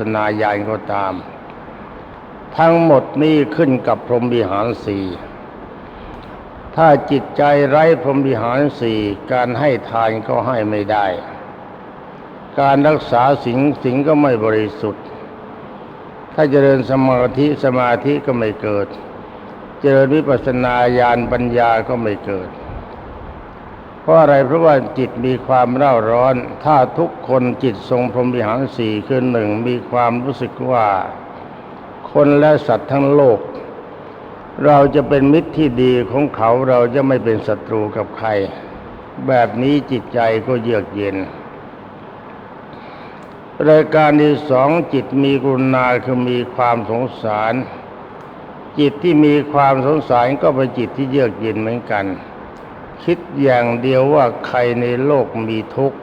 สนาญาณก็ตาม ทั้งหมดนี้ขึ้นกับพรหมวิหารสี่ถ้าจิตใจไร้พรหมวิหารสี่การให้ทานก็ให้ไม่ได้ การรักษาสิงสิงก็ไม่บริสุทธิ์ ถ้าเจริญสมาธิสมาธิก็ไม่เกิด เจริญวิปัสสนาญาณปัญญาก็ไม่เกิด ราะอะไรเพราะว่าจิตมีความเร่าร้อน ถ้าทุกคนจิตทรงพรหมวิหารสี่คือหนึ่งมีความรู้สึกว่า คนและสัตว์ทั้งโลก เราจะเป็นมิตรที่ดีของเขาเราจะไม่เป็นศัตรูกับใคร แบบนี้จิตใจก็เยือกเย็นรายการที่สองจิตมีกุณาคือมีความสงสาร จิตที่มีความสงสารก็เป็นจิตที่เยือกเย็นเหมือนกัน คิดอย่างเดียวว่าใครในโลกมีทุกข์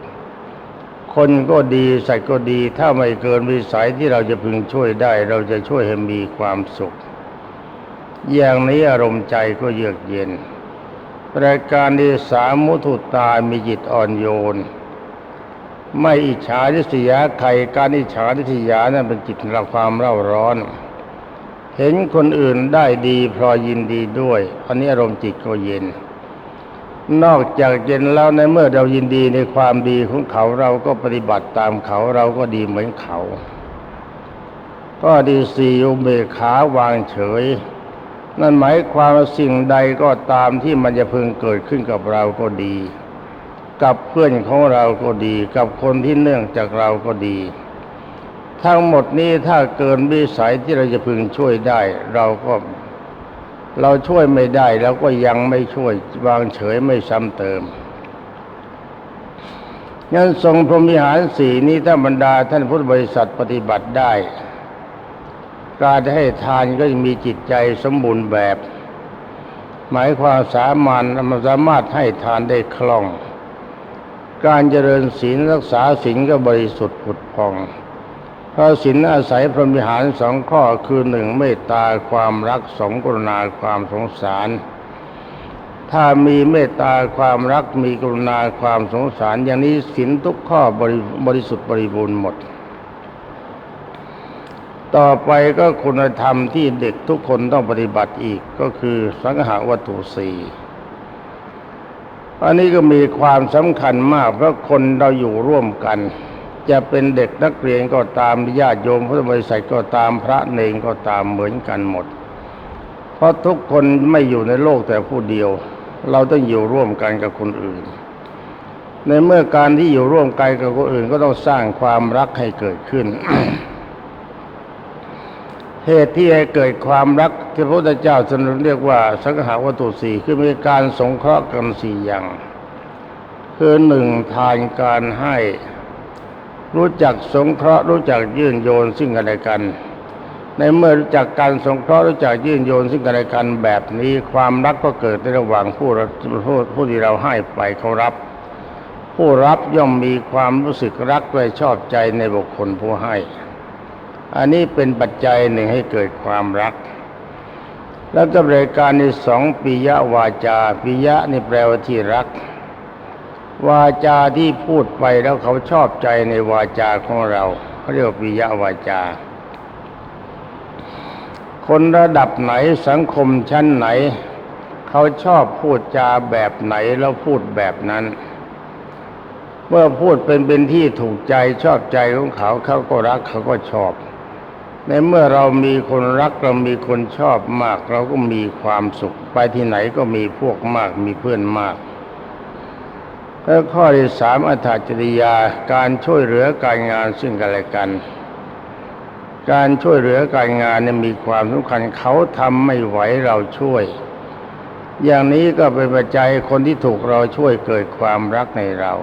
คนก็ดีสัตว์ก็ดี ถ้าไม่เกินวิสัยที่เราจะพึงช่วยได้ เราจะช่วยให้มีความสุข อย่างนี้อารมณ์ใจก็เยือกเย็นรายการที่สามมุทุตามีจิตอ่อนโยน ไม่อิจฉาริษยาใครการอิจฉาริษยานั้นเป็นจิตเราความเร่าร้อน เห็นคนอื่นได้ดีพลอยยินดีด้วยอันนี้อารมณ์จิตก็เย็น นอกจากเย็นแล้วในเมื่อเรายินดีในความดีของเขาเราก็ปฏิบัติตามเขาเราก็ดีเหมือนเขา ก็ดีสี่อุเบกขาวางเฉย นั่นหมายความสิ่งใดก็ตามที่มันจะพึงเกิดขึ้นกับเราก็ดี กับเพื่อนของเราก็ดี กับคนที่เนื่องจากเราก็ดี ทั้งหมดนี้ถ้าเกินวิสัยที่เราจะพึงช่วยได้ เราก็ เราช่วยไม่ได้เราก็ยังไม่ช่วยวางเฉยไม่ซ้ำเติมงั้นทรงพรหมิหารสีนี้ถ้าบรรดาท่านพุทธบริษัทปฏิบัติได้ การให้ทานก็จะมีจิตใจสมบูรณ์แบบ หมายความสามารถมันสามารถให้ทานได้คล่อง การเจริญศีลรักษาศีลก็บริสุทธิ์ผุดพอง พราะศีลอาศัยพรหมิหารสองข้อคือหนึ่งเมตตาความรักสองกรุณาความสงสาร ถ้ามีเมตตาความรักมีกรุณาความสงสาร อย่างนี้ศีลทุกข้อบริบริสุทธิ์บริบูรณ์หมด ต่อไปก็คุณธรรมที่เด็กทุกคนต้องปฏิบัติอีกก็คือสังหาวัตถุสี่อันนี้ก็มีความสำคัญมากเพราะคนเราอยู่ร่วมกัน จะเป็นเด็กนักเรียนก็ตามญาติโยมพุทธบริษัทก็ตามพระเนรก็ตามเหมือนกันหมด เพราะทุกคนไม่อยู่ในโลกแต่ผู้เดียว เราต้องอยู่ร่วมกันกับคนอื่น ในเมื่อการที่อยู่ร่วมกันกับคนอื่น ก็ต้องสร้างความรักให้เกิดขึ้น เหตุที่ให้เกิดความรักที่พระพุทธเจ้าทรงเรียกว่าสังหาวัตถุสี่คือมีการสงเคราะห์กันสี่อย่าง คือหนึ่งทานการให้ รู้จักสงเคราะห์รู้จักยื่นโยนซึ่งกันและกัน ในเมื่อรู้จักการสงเคราะห์รู้จักยื่นโยนซึ่งกันและกันแบบนี้ความรักก็เกิดในระหว่างผู้รับผู้ผู้ที่เราให้ไปเขารับ ผู้รับย่อมมีความรู้สึกรักและชอบใจในบุคคลผู้ให้ อันนี้เป็นปัจจัยหนึ่งให้เกิดความรัก แล้วก็รายการในสองปิยวาจาปิยะนี่แปลว่าที่รัก วาจาที่พูดไปแล้วเขาชอบใจในวาจาของเราเขาเรียกปิยวาจา คนระดับไหนสังคมชั้นไหน เขาชอบพูดจาแบบไหนแล้วพูดแบบนั้น เมื่อพูดเป็นเป็นที่ถูกใจชอบใจของเขาเขาก็รักเขาก็ชอบ ในเมื่อเรามีคนรักเรามีคนชอบมาก เราก็มีความสุขไปที่ไหนก็มีพวกมากมีเพื่อนมาก แล้วข้อที่สามอัตจริยาการช่วยเหลือการงานซึ่งกันและกัน การช่วยเหลือการงานเนี่ยมีความสำคัญเขาทำไม่ไหวเราช่วย อย่างนี้ก็เป็นปัจจัยคนที่ถูกเราช่วยเกิดความรักในเรา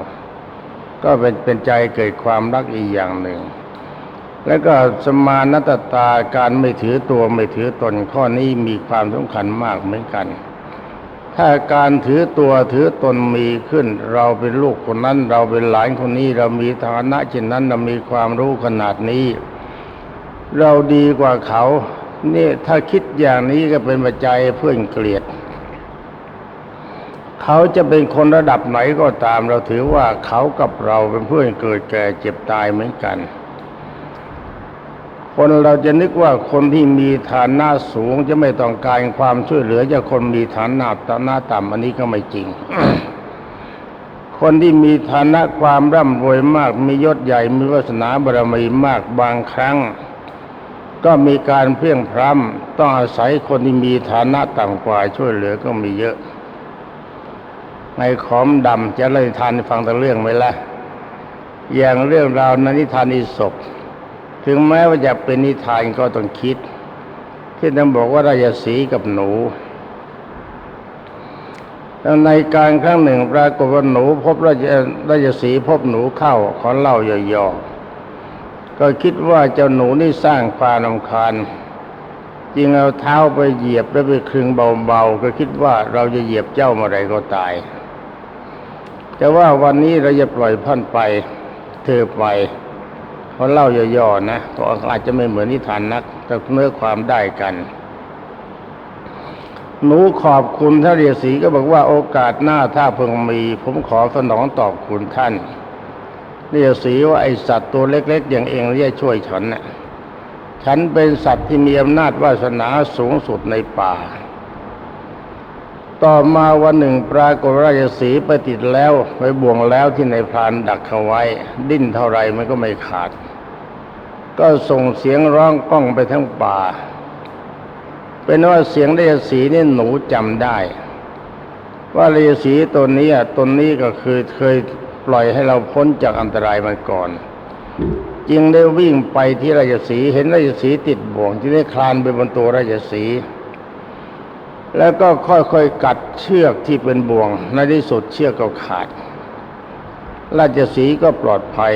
ก็เป็นเป็นใจเกิดความรักอีกอย่างหนึ่ง แล้วก็สมานัตตาการไม่ถือตัวไม่ถือตนข้อนี้มีความสำคัญมากเหมือนกัน ถ้าการถือตัวถือตนมีขึ้น เราเป็นลูกคนนั้น เราเป็นหลานคนนี้ เรามีฐานะเช่นนั้นเรามีความรู้ขนาดนี้ เราดีกว่าเขานี่ถ้าคิดอย่างนี้ก็เป็นปัจจัยเพื่อนเกลียด เขาจะเป็นคนระดับไหนก็ตาม เราถือว่าเขากับเราเป็นเพื่อนเกิดแก่เจ็บตายเหมือนกัน คนเราจะนึกว่าคนที่มีฐานะสูงจะไม่ต้องการความช่วยเหลือจากคนมีฐานะฐานะต่ำอันนี้ก็ไม่จริง คนที่มีฐานะความร่ำรวยมาก มียศใหญ่มีวาสนาบารมีมากบางครั้ง ก็มีการเพียงพร้ำต้องอาศัยคนที่มีฐานะต่ำกว่าช่วยเหลือก็มีเยอะ ในขอมดำจะเล่าทานฟังแต่เรื่องไหมล่ะอย่างเรื่องราวในนิทานอิศบ ถึงแม้ว่าจะเป็นนิทานก็ต้องคิดที่ท่านบอกว่าราชสีกับหนูแล้วในการครั้งหนึ่งปรากฏว่าหนู พบราชราชสีพบหนูเข้าขอเล่าย่อๆก็คิดว่าเจ้าหนูนี่สร้างความรำคาญจึงเอาเท้าไปเหยียบแล้วไปคลึงเบาๆก็คิดว่าเราจะเหยียบเจ้าเมื่อไรก็ตาย แต่ว่าวันนี้เราจะปล่อยพันไป เธอไป เขาเล่าย่อๆนะก็อาจจะไม่เหมือนนิทานนัก แต่เนื้อความได้กัน หนูขอบคุณท่านเรียสีก็บอกว่าโอกาสหน้าถ้าเพิ่งมี ผมขอสนองตอบคุณท่าน เรียสีว่าไอสัตว์ตัวเล็ก ๆ อย่างเองเรียกช่วยฉันน่ะฉันเป็นสัตว์ที่มีอำนาจวาสนาสูงสุดในป่า ต่อมาวันหนึ่งปรากฏราชสีไปติดแล้ว ไปบ่วงแล้วที่ในพรานดักเขาไว้ ดิ้นเท่าไรมันก็ไม่ขาด ก็ส่งเสียงร้องก้องไปทั้งป่า เป็นว่าเสียงราชสีนี่หนูจำได้ ว่าราชสีตัวนี้ตนนี้ก็คือเคยปล่อยให้เราพ้นจากอันตรายมาก่อนจึงได้วิ่งไปที่ราชสีเห็นราชสีติดบ่วงที่ได้คลานไปบนตัวราชสีแล้วก็ค่อยๆกัดเชือกที่เป็นบ่วงในที่สุดเชือกก็ขาด ราชสีก็ปลอดภัย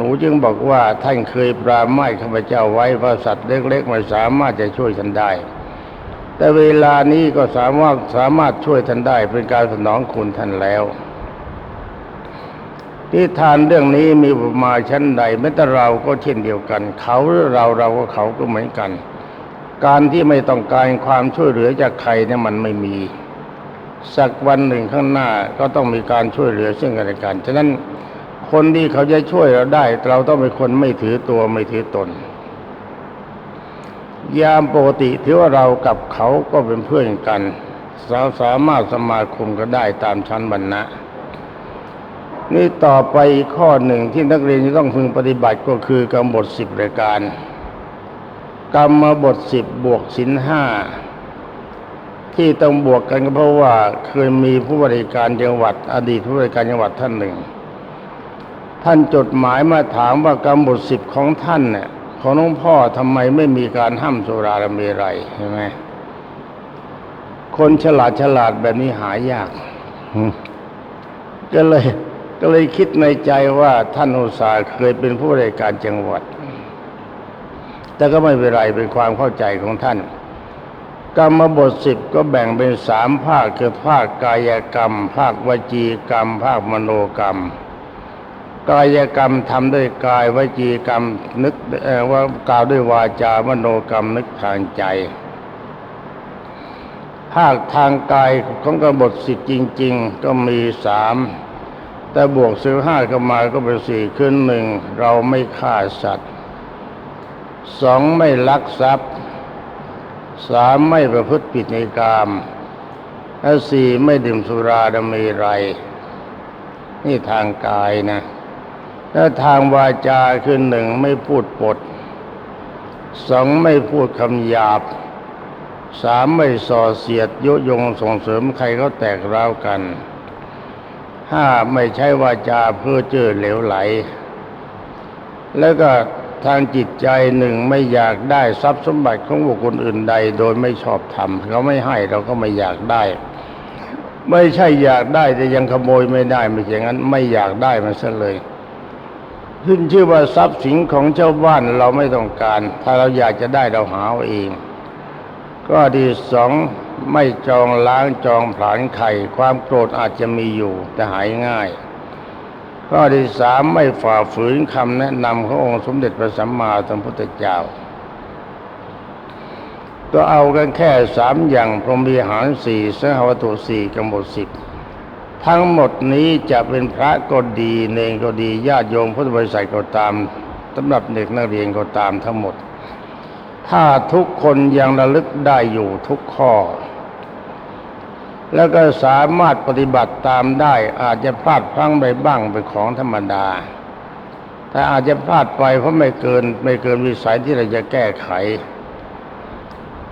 หนูจึงบอกว่าท่านเคยปราไม้ข้าพเจ้าไว้ว่าสัตว์เล็กๆไม่สามารถจะช่วยท่านได้ แต่เวลานี้ก็สามารถสามารถช่วยท่านได้เป็นการสนองคุณท่านแล้วนิทานเรื่องนี้มีอุปมาชั้นใดแม้แต่เราก็เช่นเดียวกัน เขาหรือเราเราก็เขาก็เหมือนกัน การที่ไม่ต้องการความช่วยเหลือจากใครเนี่ยมันไม่มี สักวันหนึ่งข้างหน้าก็ต้องมีการช่วยเหลือซึ่งกันและกันฉะนั้น คนที่เขาจะช่วยเราได้ เราต้องเป็นคนไม่ถือตัวไม่ถือตน ยามปกติถือว่าเรากับเขาก็เป็นเพื่อนกันสาสามารถสมาคมกันได้ตามชั้นบรรณะ นี่ต่อไปข้อหนึ่งที่นักเรียนจะต้องพึงปฏิบัติก็คือกรรมบทสิบรายการ กรรมบทสิบบวกสินห้าที่ต้องบวกกันก็เพราะว่าเคยมีผู้บริการจังหวัด อดีตผู้บริการจังหวัดท่านหนึ่ง ท่านจดหมายมาถามว่ากรรมบทสิบของท่านเนี่ยของหลวงพ่อทำไมไม่มีการห้ามสุราและเมรัยเห็นไหมคนฉลาดฉลาดแบบนี้หายากก็เลยก็เลยคิดในใจว่าท่านอุตสาห์เคยเป็นผู้บริการจังหวัด แต่ก็ไม่เป็นไรเป็นความเข้าใจของท่าน กรรมบทสิบก็แบ่งเป็นสามภาคคือภาคกายกรรม ภาควจีกรรม ภาคมโนกรรม กายกรรมทำด้วยกายวจีกรรมนึกว่ากล่าวด้วยวาจามโนกรรมนึกทางใจ ภาคทางกายของกบฏสิทธิ์จริง ๆ ก็มีสามแต่บวกสิบห้าเข้ามาก็เป็นสี่ขึ้นหนึ่งเราไม่ฆ่าสัตว์สองไม่ลักทรัพย์สามไม่ประพฤติผิดในกามและสี่ไม่ดื่มสุราดมีไร นี่ทางกายนะ ถ้าทางวาจาคือหนึ่งไม่พูดปดสองไม่พูดคำหยาบสามไม่ส่อเสียดยุยงส่งเสริมใครเขาแตกร้าวกันห้าไม่ใช่วาจาเพื่อเจอเหลวไหล แล้วก็ทางจิตใจหนึ่งไม่อยากได้ทรัพย์สมบัติของบุคคลอื่นใด โดยไม่ชอบธรรมเขาไม่ให้เราก็ไม่อยากได้ ไม่ใช่อยากได้แต่ยังขโมยไม่ได้ไม่ใช่งั้น ไม่อยากได้มันซะเลย ขึ้นชื่อว่าทรัพย์สินของเจ้าบ้านเราไม่ต้องการ ถ้าเราอยากจะได้เราหาเอง ก็ดีสองไม่จองล้างจองผลาญไข่ ความโกรธอาจจะมีอยู่ แต่หายง่าย ข้อที่สามไม่ฝ่าฝืนคำแนะนำขององค์สมเด็จพระสัมมาสัมพุทธเจ้า ก็เอากันแค่สามอย่างพรหมวิหารสี่สหวัตถุสี่กำหนดสิบ ทั้งหมดนี้จะเป็นพระก็ดีเนรก็ดีญาติโยมพุทธบริษัทก็ตามสำหรับเด็กนักเรียนก็ตามทั้งหมด ถ้าทุกคนยังระลึกได้อยู่ทุกข้อ แล้วก็สามารถปฏิบัติตามได้อาจจะพลาดพลั้งไปบ้างเป็นของธรรมดา แต่อาจจะพลาดไปเพราะไม่เกินไม่เกินวิสัยที่เราจะแก้ไข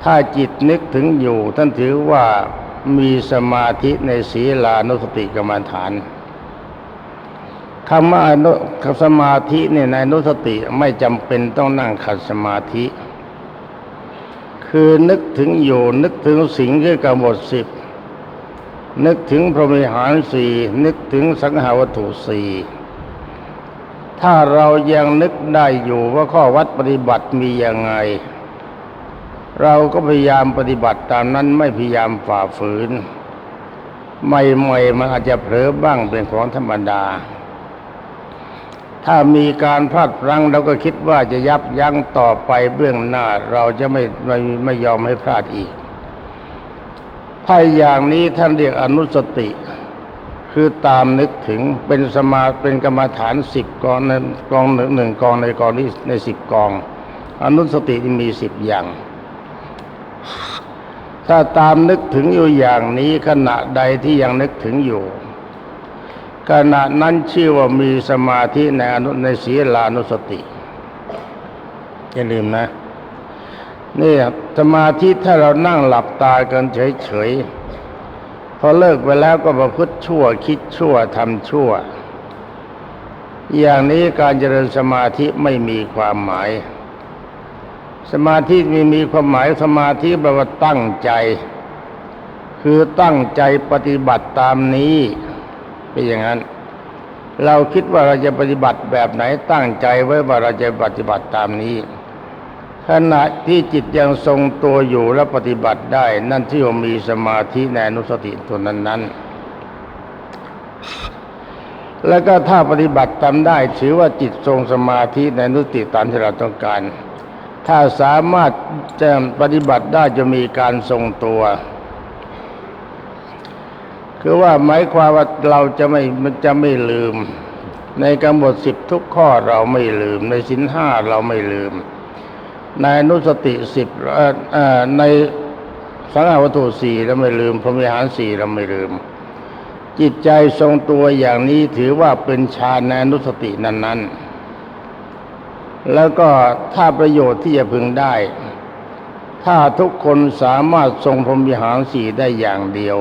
ถ้าจิตนึกถึงอยู่ท่านถือว่า มีสมาธิในศีลานุสติกรรมฐานคำว่าอนุสมาธิเนี่ยในนุสติไม่จำเป็นต้องนั่งขัดสมาธิ คือนึกถึงอยู่นึกถึงสิ่งคือกำหนดสิบนึกถึงพรหมิหารสี่นึกถึงสังหาวัตถุสี่ถ้าเรายังนึกได้อยู่ว่าข้อวัดปฏิบัติมียังไง เราก็พยายามปฏิบัติตามนั้นไม่พยายามฝ่าฝืน ใหม่ๆมันอาจจะเผลอบ้างเป็นของธรรมดา ถ้ามีการพลาดพลั้งเราก็คิดว่าจะยับยั้งต่อไปเบื้องหน้า เราจะไม่ไม่ไม่ยอมให้พลาดอีกถ้าอย่างนี้ท่านเรียกอนุสติ คือตามนึกถึงเป็นสมาเป็นกรรมฐานสิบกองในกองหนึ่งหนึ่งกองในกองนี้ในสิบกอง อนุสติมีสิบอย่าง ถ้าตามนึกถึงอยู่อย่างนี้ขณะใดที่ยังนึกถึงอยู่ ขณะนั้นชื่อว่ามีสมาธิในอนุในศีลานุสติอย่าลืมนะนี่สมาธิถ้าเรานั่งหลับตากันเฉยๆพอเลิกไปแล้วก็ประพฤติชั่วคิดชั่วทำชั่ว อย่างนี้การเจริญสมาธิไม่มีความหมาย สมาธิมีมีความหมายสมาธิแปลว่าตั้งใจ คือตั้งใจปฏิบัติตามนี้เป็นอย่างนั้น เราคิดว่าเราจะปฏิบัติแบบไหนตั้งใจไว้ว่าเราจะปฏิบัติตามนี้ ขณะที่จิตยังทรงตัวอยู่และปฏิบัติได้ นั่นที่ว่ามีสมาธิในอนุสติตัวนั้น ๆ แล้วก็ถ้าปฏิบัติทำได้ถือว่าจิตทรงสมาธิในอนุสติตามที่เราต้องการ ถ้าสามารถจะปฏิบัติได้จะมีการทรงตัว คือว่าหมายความว่าเราจะไม่มันจะไม่ลืม ในกำหนดสิบทุกข้อเราไม่ลืม ในสินห้าเราไม่ลืม ในนุสติสิบในสังฆวัตถุสี่เราไม่ลืมพรหมิหารสี่เราไม่ลืม จิตใจทรงตัวอย่างนี้ถือว่าเป็นฌานในนุสตินั้น ๆ แล้วก็ถ้าประโยชน์ที่จะพึงได้ ถ้าทุกคนสามารถทรงพรหมิหารสี่ได้อย่างเดียว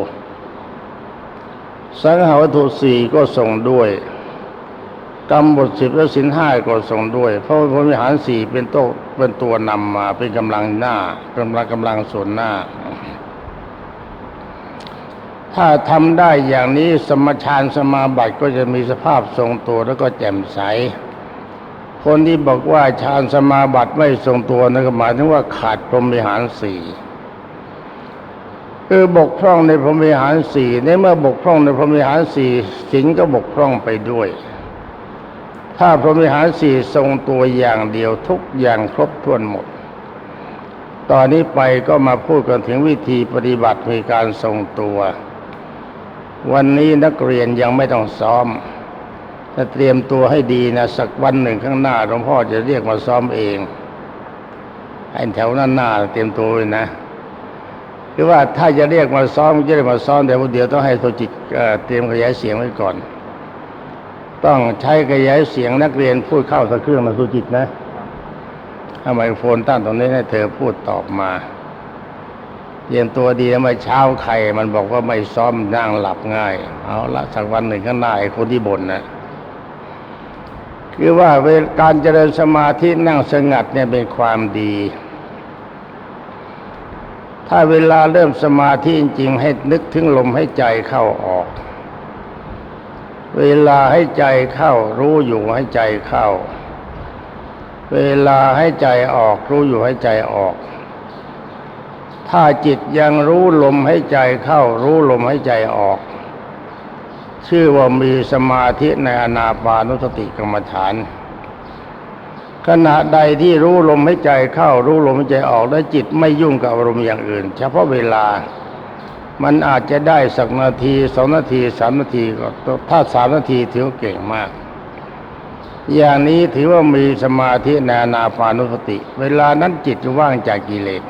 สังฆวัตถุสี่ก็ส่งด้วยกรรมบทสิบและสินห้าก็ส่งด้วย เพราะพรหมิหารสี่เป็นโตเป็นตัวนำมาเป็นกำลังหน้ากำลังกำลังส่วนหน้า ถ้าทำได้อย่างนี้สมฌานสมาบัติก็จะมีสภาพทรงตัวแล้วก็แจ่มใส คนที่บอกว่าฌานสมาบัติไม่ทรงตัวนั่นก็หมายถึงว่าขาดพรหมิหารสี่คือบกพร่องในพรหมิหารสี่ในเมื่อบกพร่องในพรหมิหารสี่ศีลก็บกพร่องไปด้วย ถ้าพรหมิหารสี่ทรงตัวอย่างเดียวทุกอย่างครบถ้วนหมด ตอนนี้ไปก็มาพูดกันถึงวิธีปฏิบัติในการทรงตัว วันนี้นักเรียนยังไม่ต้องซ้อม ถ้าเตรียมตัวให้ดีนะสักวันหนึ่งข้างหน้าหลวงพ่อจะเรียกมาซ้อมเองไอ้แถวหน้าหน้าเตรียมตัวเลยนะคือว่าถ้าจะเรียกมาซ้อมจะได้มาซ้อมแต่ว่าเดียวต้องให้โทจิตเตรียมขยายเสียงไว้ก่อน ต้องใช้ขยายเสียงนักเรียนพูดเข้าสักเครื่องนะสุจิตนะถ้าไมโครโฟนตั้งตรงนี้ให้เธอพูดตอบมาเตรียมตัวดีแล้วมาเช้าใครมันบอกว่าไม่ซ้อมนั่งหลับง่าย เอาละสักวันหนึ่งข้างหน้าไอ้คนที่บ่นนะ คือว่าเวลการเจริญสมาธินั่งสงัดเนี่ยเป็นความดี ถ้าเวลาเริ่มสมาธิจริงๆให้นึกถึงลมให้ใจเข้าออก เวลาให้ใจเข้า รู้อยู่ให้ใจเข้า เวลาให้ใจออก รู้อยู่ให้ใจออก ถ้าจิตยังรู้ลมให้ใจเข้า รู้ลมให้ใจออก ชื่อว่ามีสมาธิในอนาปานุสติกรรมฐาน ขณะใดที่รู้ลมให้ใจเข้ารู้ลมให้ใจออกแล้วจิตไม่ยุ่งกับอารมณ์อย่างอื่น เฉพาะเวลามันอาจจะได้สักนาทีสองนาทีสามนาทีก็ถ้าสามนาทีถือเก่งมาก อย่างนี้ถือว่ามีสมาธิในอานาปานุสติ เวลานั้นจิตว่างจากกิเลส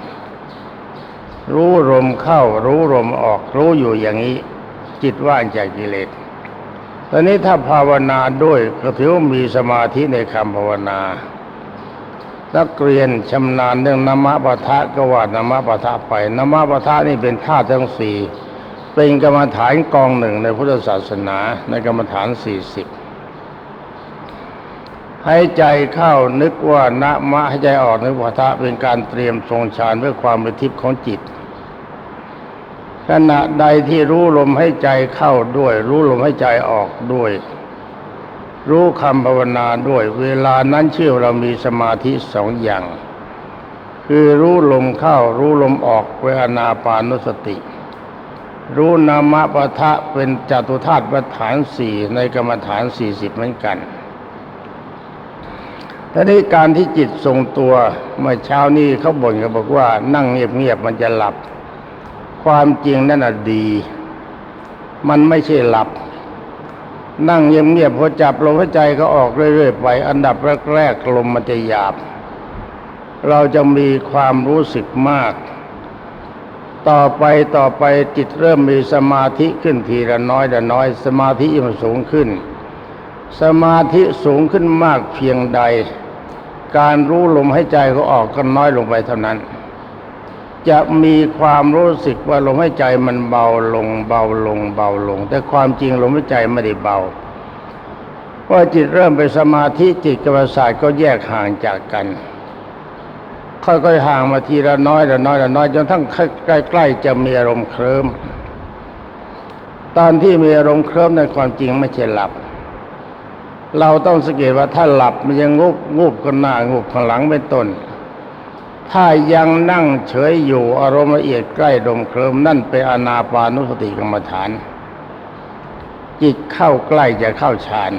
รู้ลมเข้า รู้ลมออก รู้อยู่อย่างนี้ จิตว่างจากกิเลส ตอนนี้ถ้าภาวนาด้วยก็ถือว่ามีสมาธิในคำภาวนานักเรียนชำนาญเรื่องนามปะทะก็ว่านามปะทะไปนามปะทะนี่เป็นธาตุทั้งสี่เป็นกรรมฐานกองหนึ่งในพุทธศาสนาในกรรมฐานสี่สิบให้ใจเข้านึกว่านะมะให้ใจออกนึกว่าทะเป็นการเตรียมทรงฌานเพื่อความเป็นทิพย์ของจิต ขณะใดที่รู้ลมให้ใจเข้าด้วย รู้ลมให้ใจออกด้วย รู้คำภาวนาด้วย เวลานั้นเชื่อเรามีสมาธิสองอย่าง คือรู้ลมเข้า รู้ลมออกเวลานาปานุสติ รู้นามปะทะเป็นจตุธาตุประฐานสี่ในกรรมฐานสี่สิบเหมือนกันทีนี้การที่จิตทรงตัวเมื่อเช้านี้เขาบ่นกันบอกว่านั่งเงียบๆมันจะหลับ ความจริงนั่นดี มันไม่ใช่หลับ นั่งเงียบๆพอจับลมหายใจก็ออกเรื่อยๆไป อันดับแรกๆลมมันจะหยาบ เราจะมีความรู้สึกมาก ต่อไปต่อไปจิตเริ่มมีสมาธิขึ้นทีละน้อยละน้อย สมาธิมันสูงขึ้น สมาธิสูงขึ้นมากเพียงใด การรู้ลมหายใจก็ออกก็น้อยลงไปเท่านั้น จะมีความรู้สึกว่าลมหายใจมันเบาลงเบาลงเบาลง แต่ความจริงลมหายใจไม่ได้เบาเพราะจิตเริ่มไปสมาธิจิตกับประสาทก็แยกห่างจากกัน ค่อยๆห่างมาทีละน้อยละน้อยละน้อยจนทั้งใกล้ๆจะมีอารมณ์เคลิ้มตอนที่มีอารมณ์เคลิ้มในความจริงไม่ใช่หลับ เราต้องสังเกตว่าถ้าหลับมันยังงูบงูบก็หน้างูบข้างหลังเป็นต้น ถ้ายังนั่งเฉยอยู่อารมณ์ละเอียดใกล้ลมเคลิมนั่นเป็นอนาปานุสติกรรมฐาน จิตเข้าใกล้จะเข้าฌาน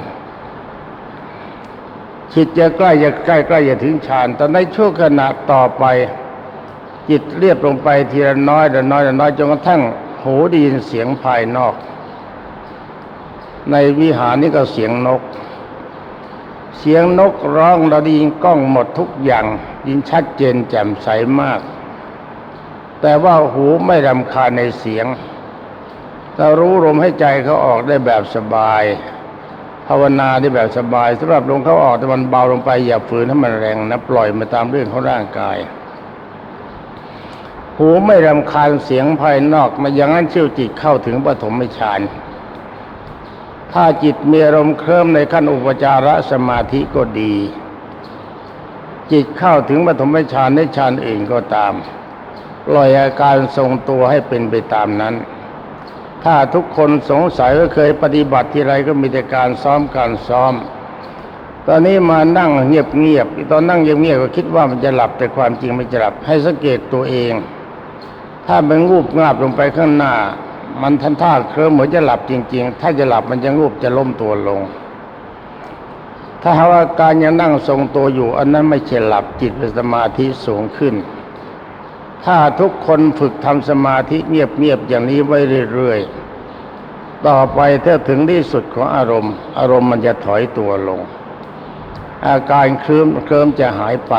จิตจะใกล้จะใกล้ใกล้จะถึงฌานแต่ในช่วงขณะต่อไป จิตเรียบลงไปทีละน้อยละน้อยละน้อยจนกระทั่งหูได้ยินเสียงภายนอก ในวิหารนี่ก็เสียงนก เสียงนกร้องเราได้ยินกล้องหมดทุกอย่างยินชัดเจนแจ่มใสมาก แต่ว่าหูไม่รำคาญในเสียง เรารู้ลมให้ใจเขาออกได้แบบสบาย ภาวนาได้แบบสบายสำหรับลมเขาออกแต่มันเบาลงไปอย่าฝืนให้มันแรงนะปล่อยมาตามเรื่องของร่างกายหูไม่รำคาญเสียงภายนอกมาอย่างนั้นเชื่อจิตเข้าถึงปฐมฌาน ถ้าจิตมีอารมณ์เคลิ้มในขั้นอุปจารสมาธิก็ดี จิตเข้าถึงปฐมฌานในฌานอื่นก็ตามปล่อยอาการทรงตัวให้เป็นไปตามนั้น ถ้าทุกคนสงสัยว่าเคยปฏิบัติที่ไรก็มีแต่การซ้อมการซ้อม ตอนนี้มานั่งเงียบเงียบตอนนั่งเงียบเงียบก็คิดว่ามันจะหลับแต่ความจริงไม่จะหลับให้สังเกตตัวเอง ถ้ามันงูบงาบลงไปข้างหน้า มันทันท่าเคลิ้มเหมือนจะหลับจริง ๆ ถ้าจะหลับมันจะงูบจะล้มตัวลง ถ้าหากว่าการยังนั่งทรงตัวอยู่ อันนั้นไม่ใช่หลับจิตเป็นสมาธิสูงขึ้น ถ้าทุกคนฝึกทำสมาธิเงียบๆอย่างนี้ไว้เรื่อยๆ ต่อไปถ้าถึงที่สุดของอารมณ์ อารมณ์มันจะถอยตัวลง อาการเคลิ้มเคลิ้มจะหายไป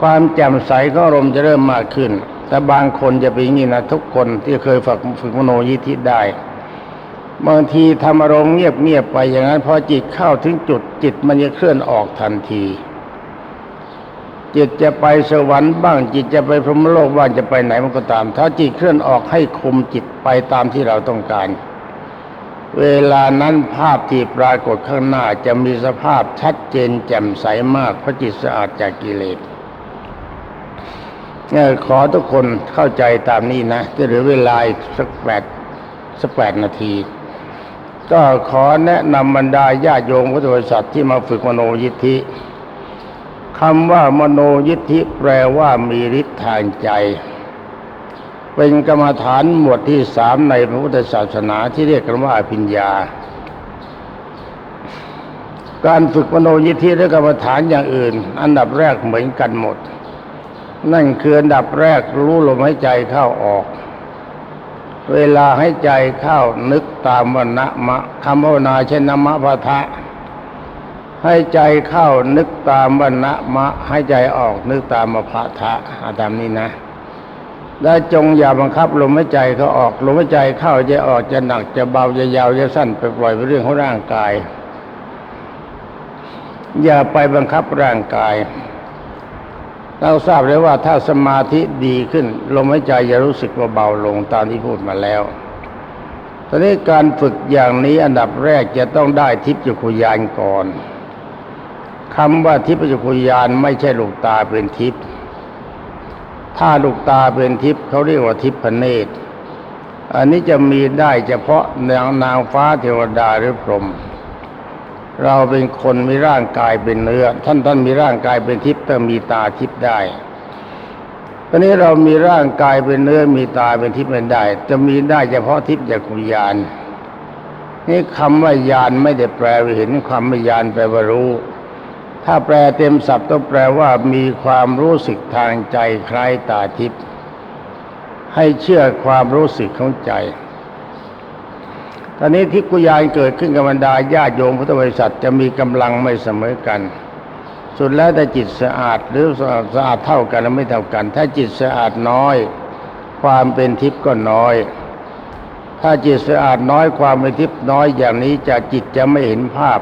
ความแจ่มใสของอารมณ์จะเริ่มมากขึ้น แต่บางคนจะเป็นอย่างนี้นะทุกคนที่เคยฝึกฝึกมโนยิทธิได้ บางทีทำอารมณ์เงียบๆไปอย่างนั้นพอจิตเข้าถึงจุดจิตมันจะเคลื่อนออกทันที จิตจะไปสวรรค์บ้าง จิตจะไปพรหมโลกบ้างจะไปไหนมันก็ตาม ถ้าจิตเคลื่อนออกให้คุมจิตไปตามที่เราต้องการ เวลานั้นภาพที่ปรากฏข้างหน้าจะมีสภาพชัดเจนแจ่มใสมากเพราะจิตสะอาดจากกิเลส ขอทุกคนเข้าใจตามนี้นะจะเหลือเวลาสักแปดสักแปดนาที ก็ขอแนะนำบรรดาญาโยมพุทธบริษัทที่มาฝึกมโนยิทธิคำว่ามโนยิทธิแปลว่ามีฤทธิ์ทางใจ เป็นกรรมฐานหมวดที่สามในพระพุทธศาสนาที่เรียกกันว่าอภิญญา การฝึกมโนยิทธิและกรรมฐานอย่างอื่น อันดับแรกเหมือนกันหมด นั่นคืออันดับแรกรู้ลมหายใจเข้าออก เวลาให้ใจเข้านึกตามวันนะมะคำภาวนาเช่นนมะพะทะ ให้ใจเข้านึกตามวันนะมะ ให้ใจออกนึกตามมพะทะอาตามนี้นะและจงอย่าบังคับลมหายใจเขาออกลมหายใจเข้าจะออกจะหนักจะเบาจะยาวจะสั้นไปปล่อยไปเรื่องของร่างกาย อย่าไปบังคับร่างกาย เราทราบเลยว่าถ้าสมาธิดีขึ้น ลมหายใจจะรู้สึกว่าเบาลงตามที่พูดมาแล้วตอนนี้การฝึกอย่างนี้อันดับแรกจะต้องได้ทิพยจักรยานก่อนคำว่าทิพยจักรยานไม่ใช่ลูกตาเป็นทิพย์ถ้าลูกตาเป็นทิพย์เขาเรียกว่าทิพพเนตรอันนี้จะมีได้เฉพาะนางนางฟ้าเทวดาหรือพรหม เราเป็นคนมีร่างกายเป็นเนื้อ ท่านท่านมีร่างกายเป็นทิพย์แต่มีตาทิพย์ได้ตอนนี้เรามีร่างกายเป็นเนื้อมีตาเป็นทิพย์ไม่ได้ จะมีได้เฉพาะทิพย์จากกุญญาณนี่คำว่ายานไม่ได้แปลว่าเห็นความไม่ยานแปลว่ารู้ ถ้าแปลเต็มศัพท์ต้องแปลว่ามีความรู้สึกทางใจคล้ายตาทิพย์ให้เชื่อความรู้สึกของใจ ตอนนี้ทิพกุยานเกิดขึ้นกับบรรดาญาติโยมพุทธบริษัทจะมีกำลังไม่เสมอกัน สุดแล้วแต่จิตสะอาดหรือสะอาดสะอาดเท่ากันหรือไม่เท่ากัน ถ้าจิตสะอาดน้อย ความเป็นทิพย์ก็น้อย ถ้าจิตสะอาดน้อยความเป็นทิพย์น้อยอย่างนี้จะจิตจะไม่เห็นภาพ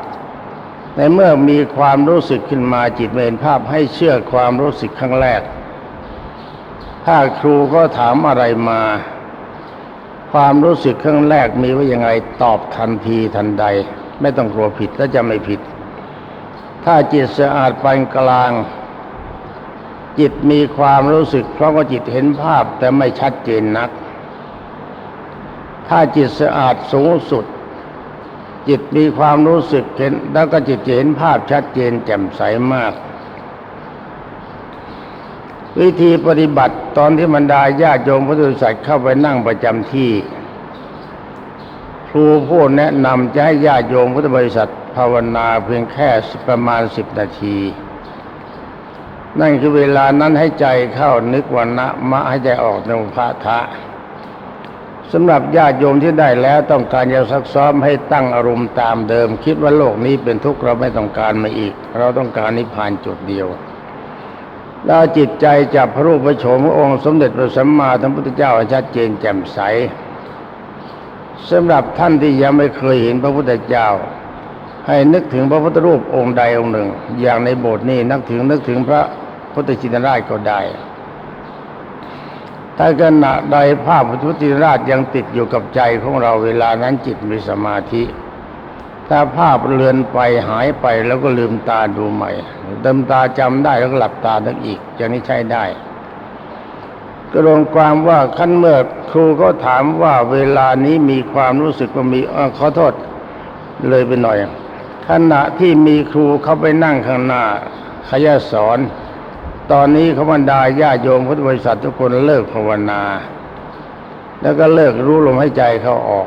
ในเมื่อมีความรู้สึกขึ้นมาจิตไม่เห็นภาพให้เชื่อความรู้สึกครั้งแรก ถ้าครูก็ถามอะไรมา ความรู้สึกครั้งแรกมีว่ายังไงตอบทันทีทันใด ไม่ต้องกลัวผิดและจะไม่ผิด ถ้าจิตสะอาดปานกลาง จิตมีความรู้สึก เพราะว่าจิตเห็นภาพแต่ไม่ชัดเจนนัก ถ้าจิตสะอาดสูงสุด จิตมีความรู้สึกเห็น แล้วก็จิตเห็นภาพชัดเจนแจ่มใสมาก วิธีปฏิบัติตอนที่บรรดาญาติโยมพุทธบริษัทเข้าไปนั่งประจำที่ ครูผู้แนะนำจะให้ญาติโยมพุทธบริษัทภาวนาเพียงแค่ประมาณสิบนาที นั่นคือเวลานั้นให้ใจเข้านึกวันนะมะให้ใจออกในพระทะสำหรับญาติโยมที่ได้แล้วต้องการจะซักซ้อมให้ตั้งอารมณ์ตามเดิม คิดว่าโลกนี้เป็นทุกข์เราไม่ต้องการมาอีก เราต้องการนิพพานจุดเดียว แล้วจิตใจจับพระรูปพระโฉมพระองค์สมเด็จพระสัมมาสัมพุทธเจ้าชัดเจนแจ่มใสสำหรับท่านที่ยังไม่เคยเห็นพระพุทธเจ้า ให้นึกถึงพระพุทธรูปองค์ใดองค์หนึ่ง อย่างในโบสถ์นี้นึกถึงนึกถึงพระพุทธชินราชก็ได้ถ้าขณะใดภาพพระพุทธชินราชยังติดอยู่กับใจของเราเวลานั้นจิตมีสมาธิ ถ้าภาพเลือนไปหายไปแล้วก็ลืมตาดูใหม่เติมตาจำได้แล้วก็หลับตาทั้งอีกอย่างนี้ใช้ได้ก็รวมความว่าขั้นเมื่อครูก็ถามว่าเวลานี้มีความรู้สึกว่ามีอขอโทษเลยไปหน่อย ขณะที่มีครูเขาไปนั่งข้างหน้าขยะสอน ตอนนี้ขบรรดาญาโยมพุทธบริษัททุกคนเลิกภาวนา แล้วก็เลิกรู้ลมหายใจเขาออก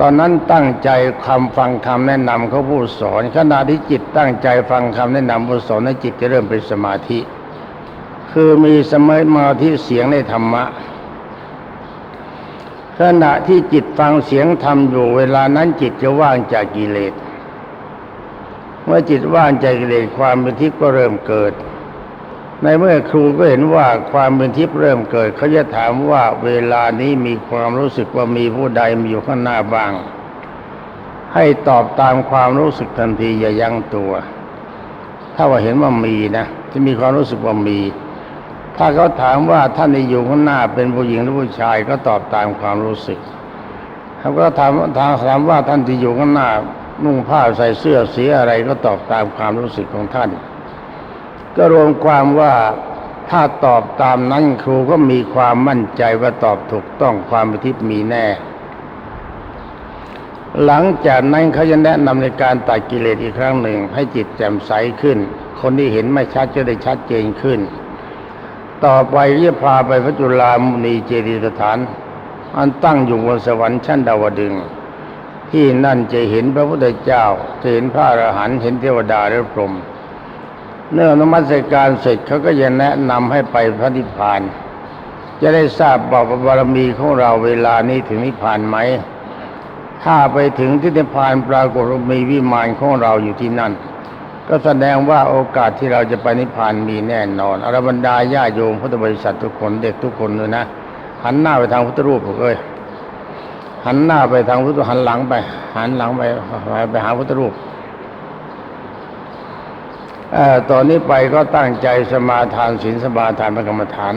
ตอนนั้นตั้งใจคำฟังคำแนะนำเขาผู้สอนขณะที่จิตตั้งใจฟังคำแนะนำผู้สอนนั้นจิตจะเริ่มเป็นสมาธิ คือมีสมาธิเสียงในธรรมะขณะที่จิตฟังเสียงธรรมอยู่เวลานั้นจิตจะว่างจากกิเลส เมื่อจิตว่างจากกิเลสความเป็นทิพย์ก็เริ่มเกิด ในเมื่อครูก็เห็นว่าความเป็นทิพย์เริ่มเกิดเขาจะถามว่าเวลานี้มีความรู้สึกว่ามีผู้ใดมีอยู่ข้างหน้าบ้าง ให้ตอบตามความรู้สึกทันทีอย่ายั้งตัว ถ้าว่าเห็นว่ามีนะจะมีความรู้สึกว่ามี ถ้าเขาถามว่าท่านที่อยู่ข้างหน้าเป็นผู้หญิงหรือผู้ชายก็ตอบตามความรู้สึกเขาก็ถามถามถามว่าท่านที่อยู่ข้างหน้านุ่งผ้าใส่เสื้อสีอะไรก็ตอบตามความรู้สึกของท่าน ก็รวมความว่าถ้าตอบตามนั้นครูก็มีความมั่นใจว่าตอบถูกต้องความเป็นทิพมีแน่ หลังจากนั้นเขาจะแนะนำในการตัดกิเลสอีกครั้งหนึ่ง ให้จิตแจ่มใสขึ้น คนที่เห็นไม่ชัดจะได้ชัดเจนขึ้น ต่อไปจะพาไปพระจุลามุนีเจดียสถาน อันตั้งอยู่บนสวรรค์ชั้นดาวดึงที่นั่นจะเห็นพระพุทธเจ้าจะเห็นพระอรหันต์เห็นเทวดาและพรหม เนื่องนมัสการเสร็จเขาก็จะแนะนำให้ไปพระนิพพาน จะได้ทราบบอกว่าบารมีของเราเวลานี้ถึงนิพพานไหม ถ้าไปถึงที่นิพพานปรากฏมีวิมานของเราอยู่ที่นั่น ก็แสดงว่าโอกาสที่เราจะไปนิพพานมีแน่นอนอรบรรดาญาโยมพุทธบริษัททุกคนเด็กทุกคนเลยนะหันหน้าไปทางพุทธรูปเอ้ยหันหน้าไปทางพุทธหันหลังไป หันหลังไปไปหาพุทธรูป ตอนนี้ไปก็ตั้งใจสมาทานศีลสมาทานพระกรรมฐาน